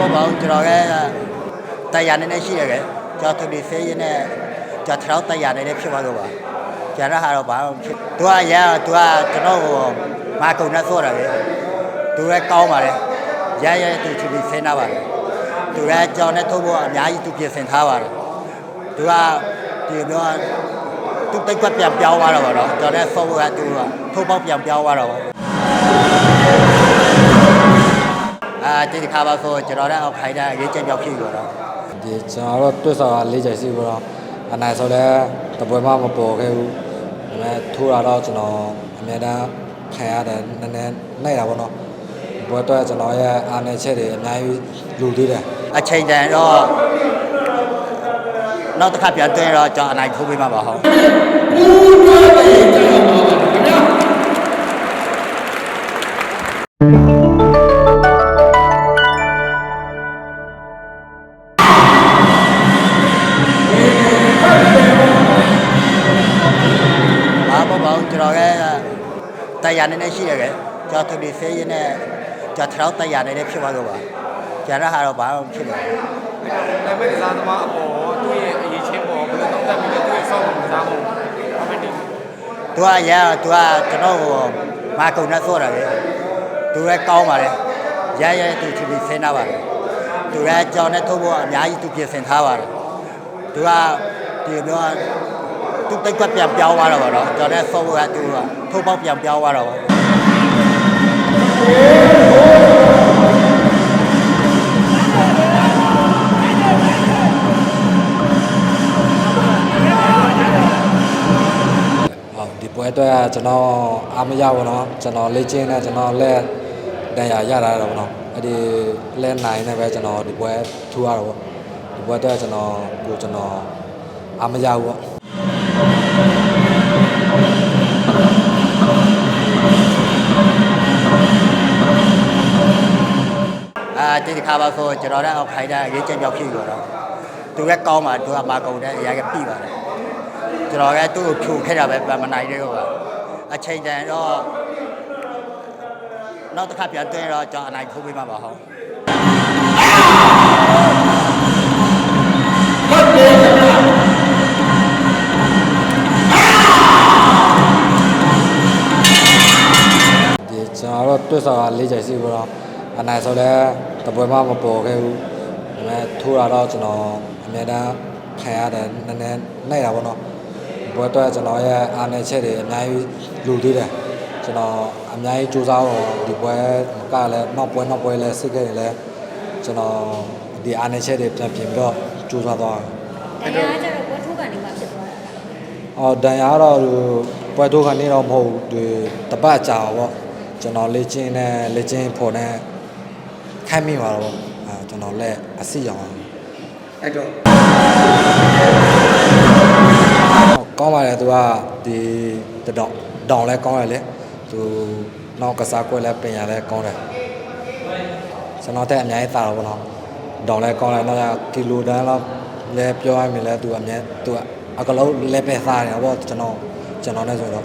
ဟုတ်ပါဘူးကျွန်တော်ကတရားနေနေရှိရတယ်ကျွန်တော်သူဒီဖေးရင်းနဲ့ကျွန်တော်ထောက်တရားနေနေဖြစ်သွားတော့ပါကျန်တဲ့ဟာတော့ဘာမှမဖြစ်သူကရသူကကျွန်တော်ကိုမာကုံနဲ့ဆော့တာပဲသူလည်းကောင်းပါလေရရသူသူဒီဖေးနာပါလေသူလည်းကြောင်နဲ့ထုတ်ဖို့အများကြီးသူပြင်ဆင်ထားပါတယ်သူကဒီမျိုးသူတိတ်ကွက်ပြန်ပြောင်းသွားတော့ဗောနော်ကျွန်တော်လည်းဆော့ဖို့ကသူကထုတ်ပေါက်ပြန်ပြောင်းသွားတော့ဗော အာဒီတစ်ခါပါဆိုကျွန်တော်လည်းအောက်ခိုင်းတာရေးချက်မြောက်ဖြစ်ပြီတော့ဒီကျွန်တော်တို့တွတ်ဆောင်လေးချိန်စီပြီးတော့အနိုင်ဆိုလဲတပွဲမှမပေါ်ခဲ့ဘူးဒါပေမဲ့ထိုးတာတော့ကျွန်တော်အများတန်းခံရတယ်နည်းနည်းနိုင်တာပေါ့နော်ဘွဲတော့ကျွန်တော်ရဲ့အားနေချက်တွေအများကြီးလူသေးတယ်အချိန်တန်တော့နောက်တစ်ခါပြန်တွင်းတော့ကျွန်တော်အနိုင်ထိုးပေးမှာပါဟောဘာ တရားနေနေရှိရတယ်ကျွန်တော်သူဒီဖေးရင်းနဲ့ကျွန်တော်ထောက်တရားနေနေဖြစ်သွားတော့ပါကျန်တဲ့ဟာတော့ဘာမှမဖြစ်ပါဘူးဒါပေမဲ့ကစားသမားအပေါ်သူ့ရဲ့အရေးချင်းပေါ်ဘယ်လိုတောင်းတပြီးလဲသူ့ရဲ့စောင့်မှုကစားမှုအမေဒီသူကရသူကကျွန်တော်ကိုမာကုံနဲ့ဆော့တာပဲသူလည်းကောင်းပါလေရရသူသူဒီဖေးနာပါလေသူလည်းကြောင်နဲ့ထုတ်ဖို့အများကြီးသူပြင်ဆင်ထားပါတယ်သူကဒီမျိုး သူတိတ်ကွက်ပြန်ပြောင်းသွားတော့ဗောနော်ကျွန်တော်လည်းဆော့ဖို့ကသူကထုတ်ပေါက်ပြန်ပြောင်းသွားတော့ဗော ဟုတ်ဒီပွဲတော့ကျွန်တော်အားမရဘူးเนาะကျွန်တော်လေ့ကျင့်နေကျွန်တော်လက်တန်ရာရတာတော့เนาะအဲ့ဒီလက်နိုင်နဲ့ပဲကျွန်တော်ဒီပွဲထူရတော့ပေါ့ဒီပွဲတော့ကျွန်တော်ကိုကျွန်တော်အားမရဘူးပေါ့ အာဒီတစ်ခါပါဆိုကျွန်တော်လည်းအောက်ခိုင်းတာရေးချက်မြောက်ဖြစ်ပြီတော့သူလည်းကောင်းပါသူကမာကုံတဲ့အရာကပြိပါတယ်ကျွန်တော်လည်းသူ့ကိုဖြိုခဲ့တာပဲမနိုင်သေးဘူးပါအချိန်တန်တော့နောက်တစ်ခါပြန်တွင်းတော့ကျွန်တော်အနိုင်ထိုးပေးမှာပါဟောဒီကျွန်တော်တို့တွတ်ဆောင်လေးချိန်စီပြီးတော့အနိုင်ဆိုလဲ တပွဲမှမပေါ်ခဲ့ဘူးဒါပေမဲ့ထိုးတာတော့ကျွန်တော်အများတန်းခံရတယ်နည်းနည်းနိုင်တာပေါ့နော်ဘွဲတော့ကျွန်တော်ရဲ့အားနေချက်တွေအများကြီးလူသေးတယ်ကျွန်တော်အများကြီးစူးစမ်းတော့ဒီပွဲကလည်းနောက်ပွဲနောက်ပွဲလည်းစစ်ခဲ့ရင်လည်းကျွန်တော်ဒီအားနေချက်တွေပြန်ပြင်ပြီးတော့စူးစမ်းသွားတယ်တရားကျတော့ကိုထုတ်ကန်နေမှာဖြစ်သွားတာအော်ဒန်ရတော့ဒီပွဲထိုးခဏနေတော့မဟုတ်ဘူးဒီတပတ်ကြာပေါ့ကျွန်တော်လေ့ကျင့်နဲ့လေ့ကျင့်ဖို့နဲ့ ခိုင်းမိပါတော့ပေါ့အဲကျွန်တော်လက်အစီအောင်အဲ့တော့ကောင်းပါတယ်သူကဒီတတောင်တောင်လဲကောင်းတယ်လေသူနောက်ကစားကွက်လဲပင်ရလဲကောင်းတယ်ကျွန်တော်တက်အများကြီးသာတော့ပေါ့နော်တောင်လဲကောင်းတယ်နောက်ကီလိုတန်းလောက်လဲပြောရမယ်လဲသူအများသူကအကလုံးလဲပဲစားတယ်ပေါ့ကျွန်တော်ကျွန်တော်နဲ့ဆိုတော့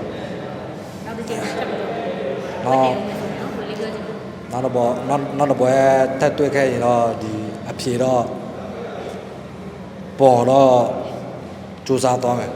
နောက်တစ်ချိန်ဆက်ပြီးနော်တော့ဘယ်လိုပြောချင်လဲ နောက်တော့ဘောနောက်နောက်တော့ဘွဲထက်တွေ့ခဲ့ရင်တော့ဒီအဖြေတော့ပေါ်တော့စူးစမ်းသွားမယ်